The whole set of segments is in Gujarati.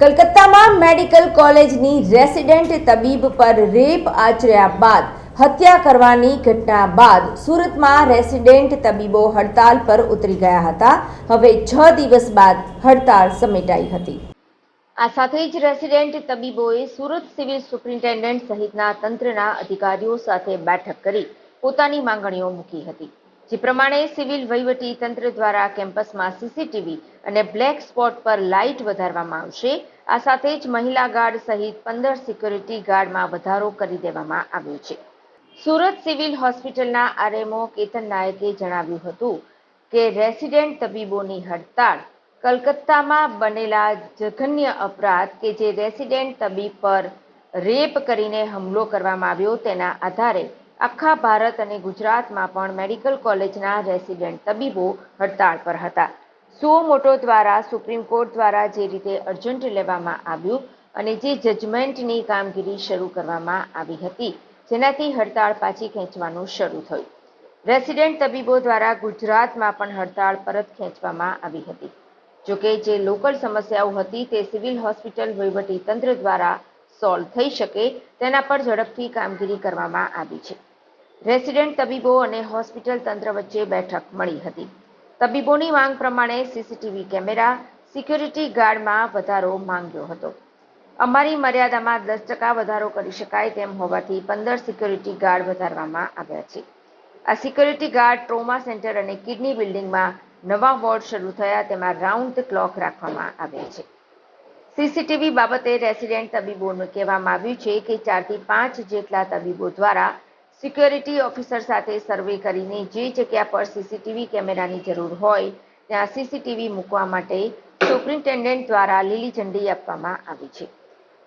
કલકત્તામાં મેડિકલ કોલેજની રેસિડેન્ટ તબીબ પર રેપ આચર્યા બાદ હત્યા કરવાની ઘટના બાદ સુરતમાં રેસિડેન્ટ તબીબો હડતાલ પર ઉતરી ગયા હતા. હવે છ દિવસ બાદ હડતાળ સમેટાઈ હતી. આ સાથે જ રેસિડેન્ટ તબીબોએ સુરત સિવિલ સુપ્રિન્ટેન્ડન્ટ સહિતના તંત્રના અધિકારીઓ સાથે બેઠક કરી પોતાની માંગણીઓ મૂકી હતી. જે પ્રમાણે સિવિલ વહીવટી તંત્ર દ્વારા કેમ્પસમાં સીસીટીવી અને બ્લેક સ્પોટ પર લાઇટ વધારવામાં આવશે. આ સાથે જ મહિલા ગાર્ડ સહિત પંદર સિક્યોરિટી ગાર્ડમાં વધારો કરી દેવામાં આવ્યો છે. સુરત સિવિલ હોસ્પિટલના આરએમઓ કેતન નાયકે જણાવ્યું હતું કે રેસિડેન્ટ તબીબોની હડતાળ કલકત્તામાં બનેલા જઘન્ય અપરાધ કે જે રેસિડેન્ટ તબીબ પર રેપ કરીને હુમલો કરવામાં આવ્યો તેના આધારે આખા ભારત અને ગુજરાતમાં પણ મેડિકલ કોલેજના રેસિડેન્ટ તબીબો હડતાળ પર હતા. સુઓ મોટો દ્વારા સુપ્રીમ કોર્ટ દ્વારા જે રીતે અર્જન્ટ લેવામાં આવ્યું અને જે જજમેન્ટની કામગીરી શરૂ કરવામાં આવી હતી, જેનાથી હડતાળ પાછી ખેંચવાનું શરૂ થયું. રેસિડેન્ટ તબીબો દ્વારા ગુજરાતમાં પણ હડતાળ પરત ખેંચવામાં આવી હતી. જોકે જે લોકલ સમસ્યાઓ હતી તે સિવિલ હોસ્પિટલ વહીવટી તંત્ર દ્વારા સોલ્વ થઈ શકે તેના પર ઝડપથી કામગીરી કરવામાં આવી છે. રેસિડેન્ટ તબીબો અને હોસ્પિટલ તંત્ર વચ્ચે બેઠક મળી હતી. તબીબોની માંગ પ્રમાણે સીસીટીવી કેમેરા, સિક્યોરિટી ગાર્ડમાં વધારો માંગ્યો હતો. અમારી મર્યાદામાં દસ ટકા વધારો કરી શકાય તેમ હોવાથી પંદર સિક્યોરિટી ગાર્ડ વધારવામાં આવ્યા છે. આ સિક્યોરિટી ગાર્ડ ટ્રોમા સેન્ટર અને કિડની બિલ્ડિંગમાં નવા વોર્ડ શરૂ થયા તેમાં રાઉન્ડ ક્લોક રાખવામાં આવ્યા છે. સીસીટીવી બાબતે રેસિડેન્ટ તબીબોનું કહેવામાં આવ્યું છે કે ચારથી પાંચ જેટલા તબીબો દ્વારા સિક્યોરિટી ઓફિસર સાથે સર્વે કરીને જે જગ્યા પર સીસીટીવી કેમેરાની જરૂર હોય, ત્યાં સીસીટીવી મૂકવા માટે સુપ્રિન્ટેન્ડન્ટ દ્વારા લીલી ઝંડી આપવામાં આવી છે.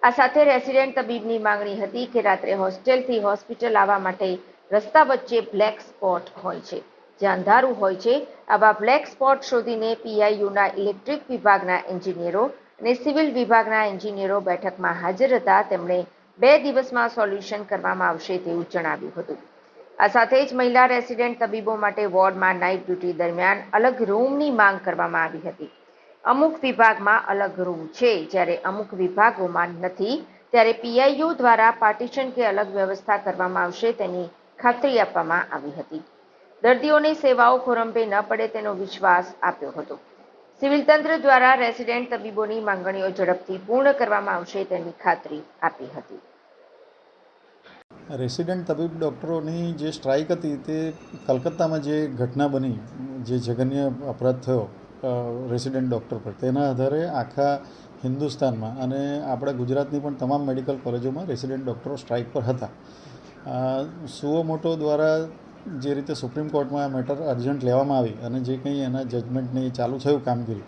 આ સાથે રેસિડેન્ટ તબીબની માંગણી હતી કે રાત્રે હોસ્ટેલથી હોસ્પિટલ આવવા માટે રસ્તા વચ્ચે બ્લેક સ્પોટ હોય છે. જ્યાં અંધારું હોય છે, આવા બ્લેક સ્પોટ શોધીને પીઆઈયુના ઇલેક્ટ્રિક વિભાગના એન્જિનિયરો અને સિવિલ વિભાગના એન્જિનિયરો બેઠકમાં હાજર હતા. તેમણે બે દિવસમાં સોલ્યુશન કરવામાં આવશે તેવું જણાવ્યું હતું. આ સાથે જ મહિલા રેસિડેન્ટ તબીબો માટે વોર્ડમાં નાઇટ ડ્યુટી દરમિયાન અલગ રૂમની માંગ કરવામાં આવી હતી. અમુક વિભાગમાં અલગ રૂમ છે. જ્યારે અમુક વિભાગોમાં નથી, ત્યારે પીઆઈયુ દ્વારા પાર્ટીશન કે અલગ વ્યવસ્થા કરવામાં આવશે તેની ખાતરી આપવામાં આવી હતી. દર્દીઓની સેવાઓ ખોરંભે ન પડે તેનો વિશ્વાસ આપ્યો હતો. સિવિલ તંત્ર દ્વારા રેસિડેન્ટ તબીબોની માંગણીઓ ઝડપથી પૂર્ણ કરવામાં આવશે તેની ખાતરી આપી હતી. રેસિડેન્ટ તબીબ ડૉક્ટરોની જે સ્ટ્રાઇક હતી તે કલકત્તામાં જે ઘટના બની, જે જઘન્ય અપરાધ થયો રેસિડેન્ટ ડૉક્ટર પર, તેના આધારે આખા હિન્દુસ્તાનમાં અને આપણા ગુજરાતની પણ તમામ મેડિકલ કોલેજોમાં રેસિડેન્ટ ડૉક્ટરો સ્ટ્રાઇક પર હતા. સુઓ મોટો દ્વારા જે રીતે સુપ્રીમ કોર્ટમાં આ મેટર અર્જન્ટ લેવામાં આવી અને જે કંઈ એના જજમેન્ટની ચાલુ થયું કામગીરી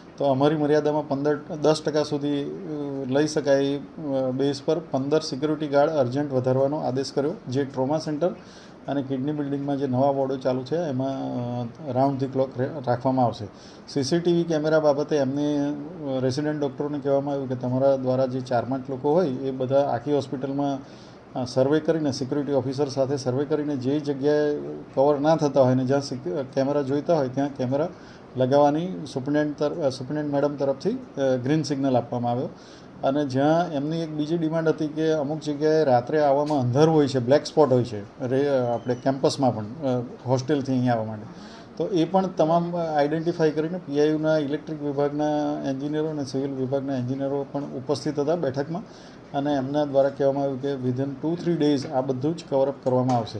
તો અમારી મર્યાદામાં પંદર, દસ ટકા સુધી લઈ શકાય બેઝ પર પંદર સિક્યુરિટી ગાર્ડ અર્જન્ટ વધારવાનો આદેશ કર્યો, જે ટ્રોમા સેન્ટર અને કિડની બિલ્ડિંગમાં જે નવા વોર્ડો ચાલુ છે, એમાં રાઉન્ડ ધી ક્લોક રાખવામાં આવશે. સીસીટીવી કેમેરા બાબતે એમને રેસિડેન્ટ ડૉક્ટરોને કહેવામાં આવ્યું કે તમારા દ્વારા જે ચાર પાંચ લોકો હોય, એ બધા આખી હોસ્પિટલમાં સર્વે કરીને સિક્યુરિટી ઓફિસર સાથે સર્વે કરીને જે જગ્યાએ કવર ના થતા હોય ને જ્યાં કેમેરા જોઈતા હોય ત્યાં કેમેરા લગાવવાની સુપ્રિન્ટેન્ટ તરફ સુપ્રિન્ટેન્ટ મેડમ તરફથી ગ્રીન સિગ્નલ આપવામાં આવ્યો. અને જ્યાં એમની એક બીજી ડિમાન્ડ હતી કે અમુક જગ્યાએ રાત્રે આવવામાં અંધારું હોય છે બ્લેક સ્પોટ હોય છે, રે આપણે કેમ્પસમાં પણ હોસ્ટેલથી અહીંયા આવવા માટે. તો એ પણ તમામ આઈડેન્ટિફાઈ કરીને પીઆઈયુના ઇલેક્ટ્રિક વિભાગના એન્જિનિયરો અને સિવિલ વિભાગના એન્જિનિયરો પણ ઉપસ્થિત હતા બેઠકમાં. અને એમના દ્વારા કહેવામાં આવ્યું કે વિધિન ટુ થ્રી ડેઝ આ બધું જ કવરઅપ કરવામાં આવશે.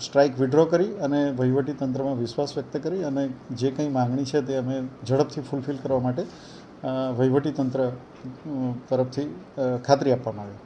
સ્ટ્રાઇક વિડ્રો કરી અને વહીવટી તંત્રમાં વિશ્વાસ વ્યક્ત કરી અને જે કંઈ માંગણી છે તે અમે ઝડપથી ફૂલફિલ કરવા માટે વહીવટી તંત્ર તરફથી ખાતરી આપવામાં આવી.